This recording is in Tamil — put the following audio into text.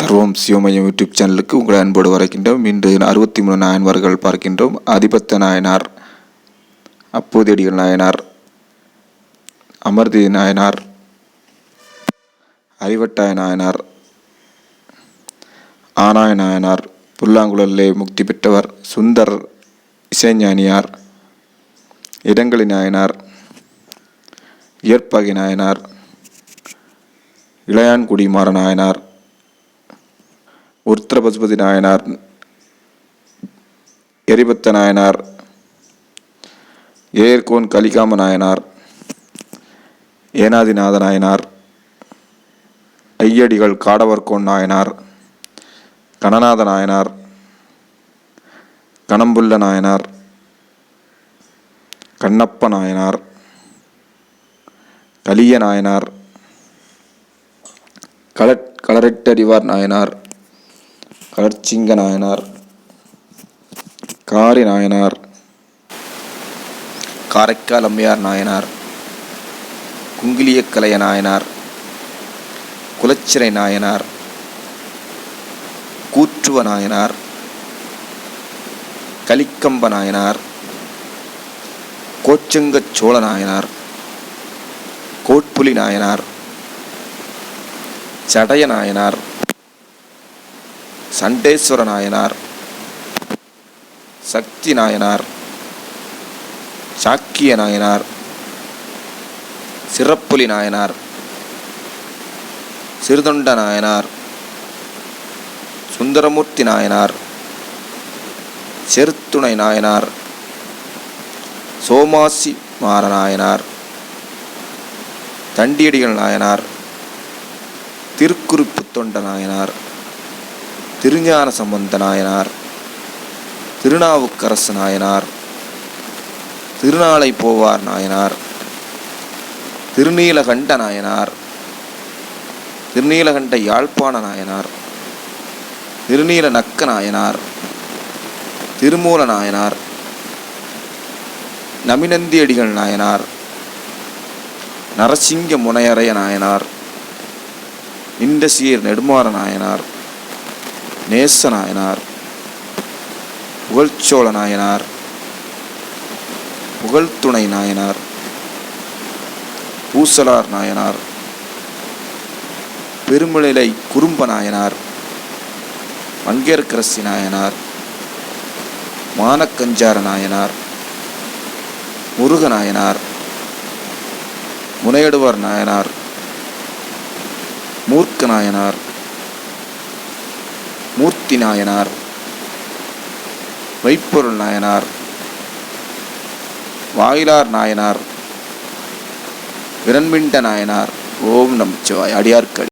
சர்வம் சிவமயம் யூடியூப் சேனலுக்கு உங்களை அன்போடு வரைக்கின்றோம் இன்று அறுபத்தி மூணு நாயன்மார்கள் பார்க்கின்றோம். அதிபத்த நாயனார் அப்போதடிகள் நாயனார் அமர்தி நாயனார் அறிவட்டாய நாயனார் ஆனாய நாயனார் புல்லாங்குழலே முக்தி பெற்றவர் சுந்தர் இசைஞானியார் இடங்களி நாயனார் இயற்பகை நாயனார் இளையான்குடிமாற நாயனார் உருத்திரபசுபதி நாயனார் எரிபத்த நாயனார் ஏர்கோன் கலிகாம நாயனார் ஏனாதிநாத நாயனார் ஐயடிகள் காடவர்கோன் நாயனார் கணநாத நாயனார் கணம்புள்ள நாயனார் கண்ணப்ப நாயனார் கலிய நாயனார் களட் களரிட்டறிவார் நாயனார் களர்ச்சிங்க நாயனார். காரி நாயனார். காரைக்கால் அம்மையார் நாயனார். குங்கிலியக்கலைய நாயனார். குலச்சிறை நாயனார். கூற்றுவ நாயனார். கலிக்கம்ப நாயனார். கோச்சங்கச் சோழ நாயனார். கோட்புலி நாயனார். சடைய நாயனார். சண்டேஸ்வர நாயனார் சக்தி நாயனார் சாக்கிய நாயனார் சிறப்புலி நாயனார் சிறுதொண்ட நாயனார் சுந்தரமூர்த்தி நாயனார் செருத்துணை நாயனார் சோமாசி மாற நாயனார் தண்டியடிகள் நாயனார் திருக்குறிப்பு தொண்ட நாயனார் திருஞான சம்பந்த நாயனார் திருநாவுக்கரசு நாயனார் திருநாளை போவார் நாயனார் திருநீலகண்ட நாயனார் திருநீலகண்ட யாழ்ப்பாண நாயனார் திருநீல நக்க நாயனார் திருமூல நாயனார் நமினந்தியடிகள் நாயனார் நரசிங்க முனையறைய நாயனார் இண்டசீர் நெடுமாற நாயனார் நேச நாயனார் புகழ்ச்சோழ நாயனார் புகழ்துணை நாயனார் பூசலார் நாயனார் பெருமிழலை குறும்ப நாயனார் மங்கேற்கரசி நாயனார் மானக்கஞ்சார நாயனார் முருக நாயனார் முனையடுவர் நாயனார் மூர்க்க நாயனார் மூர்த்தி நாயனார் வைப்பொருள் நாயனார் வாயிலார் நாயனார் விரண்மிண்ட நாயனார். ஓம் நம் சிவாய் அடியார்கள்